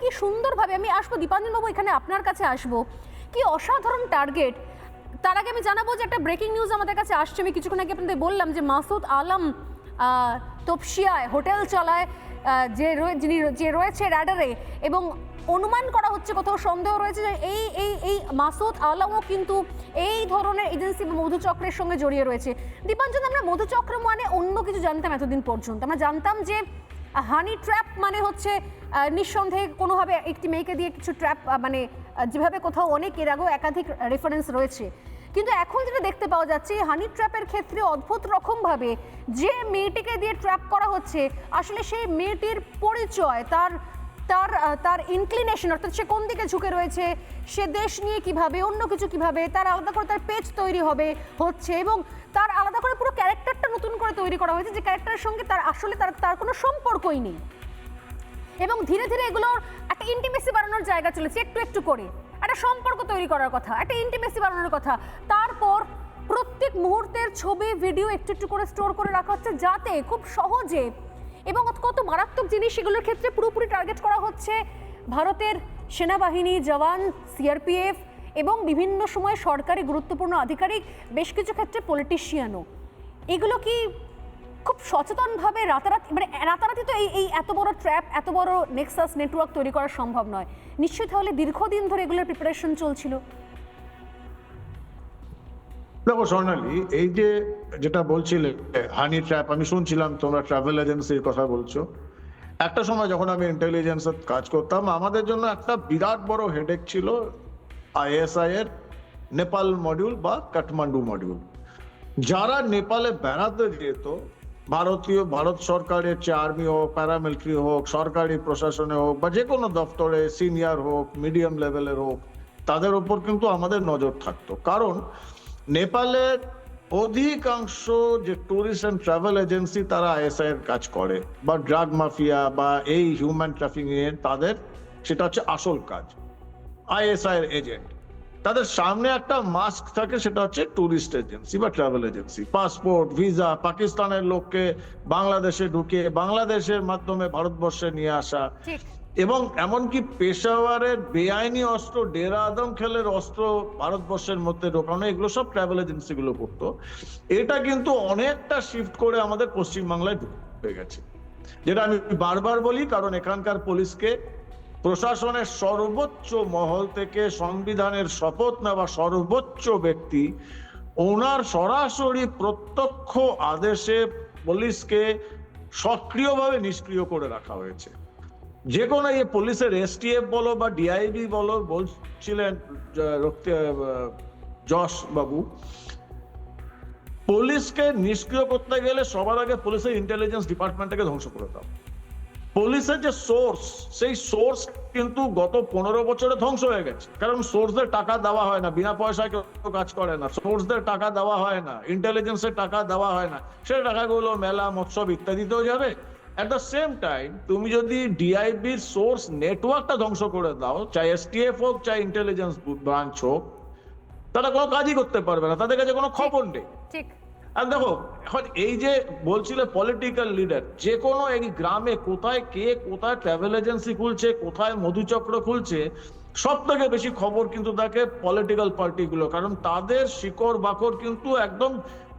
কি সুন্দরভাবে আমি আসব? দীপাঞ্জন বাবু এখানে আপনার কাছে আসব। কি অসাধারণ টার্গেট। তার আগে আমি জানাব যে একটা ব্রেকিং নিউজ আমাদের কাছে আসছে। আমি কিছুক্ষণ আগে আপনাদের বললাম যে মাসুদ আলম তপসিয়ায় হোটেল চলায় যে যিনি যে রয়েছে র্যাডারে এবং অনুমান করা হচ্ছে, কোথাও সন্দেহ রয়েছে যে এই এই এই মাসুদ আলমও কিন্তু এই ধরনের এজেন্সি বা মধুচক্রের সঙ্গে জড়িয়ে রয়েছে। দীপাঞ্জন, আমরা মধুচক্র মানে অন্য কিছু জানতাম এতদিন পর্যন্ত। আমরা জানতাম যে হানি ট্র্যাপ মানে হচ্ছে নিঃসন্দেহে কোনোভাবে একটি মেয়েকে দিয়ে কিছু ট্র্যাপ মানে যেভাবে কোথাও অনেক এর আগেও একাধিক রেফারেন্স রয়েছে। কিন্তু এখন যেটা দেখতে পাওয়া যাচ্ছে হানি ট্র্যাপের ক্ষেত্রে অদ্ভুত রকমভাবে যে মেয়েটিকে দিয়ে ট্র্যাপ করা হচ্ছে, আসলে সেই মেয়েটির পরিচয়, তার তার তার ইনক্লিনেশন অর্থাৎ সে কোন দিকে ঝুঁকে রয়েছে, সে দেশ নিয়ে কীভাবে, অন্য কিছু কীভাবে, তার আলাদা করে তার পেজ তৈরি হবে, হচ্ছে এবং তার আলাদা করে পুরো ক্যারেক্টারটা নতুন করে তৈরি করা হয়েছে, যে ক্যারেক্টারের সঙ্গে তার আসলে তার তার কোনো সম্পর্কই নেই। এবং ধীরে ধীরে এগুলোর একটা ইন্টিমেসি বাড়ানোর জায়গা চলেছে, একটু একটু করে। একটা সম্পর্ক তৈরি করার কথা, একটা ইন্টিমেসি বাড়ানোর কথা। তারপর প্রত্যেক মুহূর্তের ছবি ভিডিও একটু একটু করে স্টোর করে রাখা হচ্ছে, যাতে খুব সহজে এবং কত মারাত্মক জিনিস সেগুলোর ক্ষেত্রে পুরোপুরি টার্গেট করা হচ্ছে ভারতের সেনাবাহিনী জওয়ান সিআরপিএফ এবং বিভিন্ন সময় সরকারি গুরুত্বপূর্ণ আধিকারিক, বেশ কিছু ক্ষেত্রে পলিটিশিয়ানও এগুলো কি খুব সচেতনভাবে রাতারাতি মানে রাতারাতি তো এই এই এত বড় ট্র্যাপ এত বড় নেক্সাস নেটওয়ার্ক তৈরি করা সম্ভব নয়। নিশ্চয়ই তাহলে দীর্ঘদিন ধরে এগুলোর প্রিপারেশন চলছিল। দেখো স্বর্ণালী এই যে যেটা বলছিলে হানি ট্র্যাপ আমি শুনছিলাম তোমরা ট্রাভেল এজেন্সির কথা বলছো। একটা সময় যখন আমি ইন্টেলিজেন্সের কাজ করতাম, আমাদের জন্য একটা বিরাট বড় হেডেক ছিল আইএসআই এর নেপাল মডিউল বা কাঠমান্ডু মডিউল যারা নেপালে বেড়াতে যেত, ভারতীয়, ভারত সরকারের যে আর্মি হোক প্যারামিলিটারি হোক, সরকারি প্রশাসনে হোক, বা যে কোনো দপ্তরে সিনিয়র হোক মিডিয়াম লেভেলের হোক, তাদের উপর কিন্তু আমাদের নজর থাকতো। কারণ নেপালের অধিকাংশ যে ট্যুরিস্ট অ্যান্ড ট্রাভেল এজেন্সি তারা আইএসআই এর কাজ করে, বা ড্রাগ মাফিয়া বা এই হিউম্যান ট্রাফিকিং এর তাদের, সেটা হচ্ছে আসল কাজ আইএসআই এর এজেন্ট তাদের সামনে একটা মাস্ক থাকে, সেটা হচ্ছে ট্যুরিস্ট এজেন্সি বা ট্রাভেল এজেন্সি পাসপোর্ট ভিসা পাকিস্তানের লোককে বাংলাদেশে ঢুকে বাংলাদেশের মাধ্যমে ভারতবর্ষে নিয়ে আসা। এবং এমনকি পেশাওয়ারের বেআইনি অস্ত্র, ডেরা আদম খেলের অস্ত্র ভারতবর্ষের মধ্যে ঢোকানো, এগুলো সব ট্রাভেল এজেন্সি গুলো করতো। এটা কিন্তু অনেকটা শিফট করে আমাদের পশ্চিমবাংলায় ঢুকে গেছে। যেটা আমি বারবার বলি, কারণ এখানকার পুলিশকে প্রশাসনের সর্বোচ্চ মহল থেকে সংবিধানের শপথ নেওয়া সর্বোচ্চ ব্যক্তি, ওনার সরাসরি প্রত্যক্ষ আদেশে পুলিশকে সক্রিয়ভাবে নিষ্ক্রিয় করে রাখা হয়েছে। যে কোনো এই পুলিশের এসটিএফ বলো বা ডিআইবি বলো, বলছিলেন যশ বাবু, পুলিশকে নিষ্ক্রিয় করতে গেলে সবার আগে পুলিশের ইন্টেলিজেন্স ডিপার্টমেন্টকে ধ্বংস করে দাও। পুলিশের যে সোর্স সেই সোর্স কিন্তু গত পনেরো বছরে ধ্বংস হয়ে গেছে। কারণ সোর্সদের টাকা দেওয়া হয় না, বিনা পয়সায় কেউ কাজ করে না। সোর্সদের টাকা দেওয়া হয় না ইন্টেলিজেন্সের টাকা দেওয়া হয় না। সেই টাকাগুলো, মেলা মৎসব ইত্যাদিতেও যাবে। অ্যাট দ্য সেম টাইম তুমি যদি ডিআইবির সোর্স নেটওয়ার্কটা ধ্বংস করে দাও চাই এসটিএফ হোক চাই ইন্টেলিজেন্স ব্রাঞ্চ হোক তারা কোনো কাজই করতে পারবে না তাদের কাছে কোনো খবর নেই। ঠিক। আর দেখো এখন এই যে বলছিলে পলিটিক্যাল লিডার যে কোনো এই গ্রামে কোথায় কে কোথায় ট্রাভেল এজেন্সি খুলছে কোথায় মধুচক্র খুলছে সব থেকে বেশি খবর কিন্তু থাকে পলিটিক্যাল পার্টিগুলো কারণ তাদের শিকড় বাকর কিন্তু একদম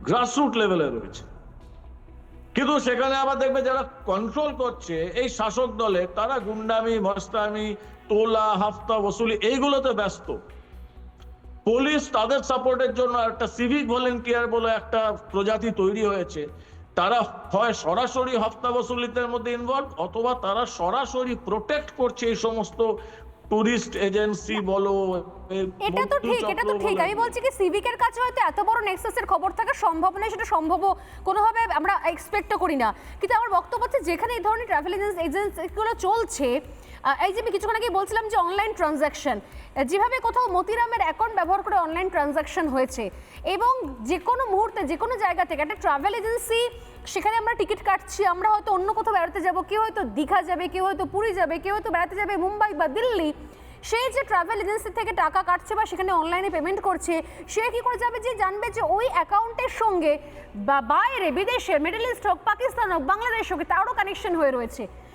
গ্রাসরুট লেভেলে রয়েছে। কিন্তু সেখানে আবার দেখবে যারা কন্ট্রোল করছে, এই শাসক দলে, তারা গুন্ডামি মস্তামি তোলা, হাফতা বসুলি এইগুলোতে ব্যস্ত। পুলিশ তাদের সাপোর্টের জন্য একটা সিভিক ভলেন্টিয়ার বলে একটা প্রজাতি তৈরি হয়েছে। তারা হয় সরাসরি হফতা বসুলিতের মধ্যে ইনভলভ অথবা তারা সরাসরি প্রোটেক্ট করছে এই সমস্ত টুরিস্ট এজেন্সি বলো এটা তো ঠিক এটা তো ঠিক। আমি বলছি কি সিভিকের কাছে হয়তো এত বড় নেক্সাসের খবর থাকা সম্ভব নয় সেটা সম্ভব কোনোভাবে আমরা এক্সপেক্টও করি না। কিন্তু আমার বক্তব্য হচ্ছে যেখানে এই ধরনের ট্রাভেল এজেন্সি এজেন্সিগুলো চলছে এই যে আমি কিছুক্ষণ আগে বলছিলাম যে অনলাইন ট্রানজ্যাকশন যেভাবে কোথাও মতিরামের অ্যাকাউন্ট ব্যবহার করে অনলাইন ট্রানজ্যাকশন হয়েছে, এবং যে কোনো মুহূর্তে, যে কোনো জায়গা থেকে, একটা ট্রাভেল এজেন্সি সেখানে আমরা টিকিট কাটছি, আমরা হয়তো অন্য কোথাও বেড়াতে যাব, কেউ হয়তো দীঘা যাবে, কেউ হয়তো পুরী যাবে, কেউ হয়তো বেড়াতে যাবে মুম্বাই বা দিল্লি সেই যে ট্রাভেল এজেন্সি থেকে টাকা কাটছে বা সেখানে অনলাইনে পেমেন্ট করছে, সে কি করে যাবে? যে জানবে যে ওই অ্যাকাউন্টের সঙ্গে বা বাইরে বিদেশে মিডল ইস্ট হোক পাকিস্তান হোক বাংলাদেশ হোক, তারও কানেকশন হয়ে রয়েছে।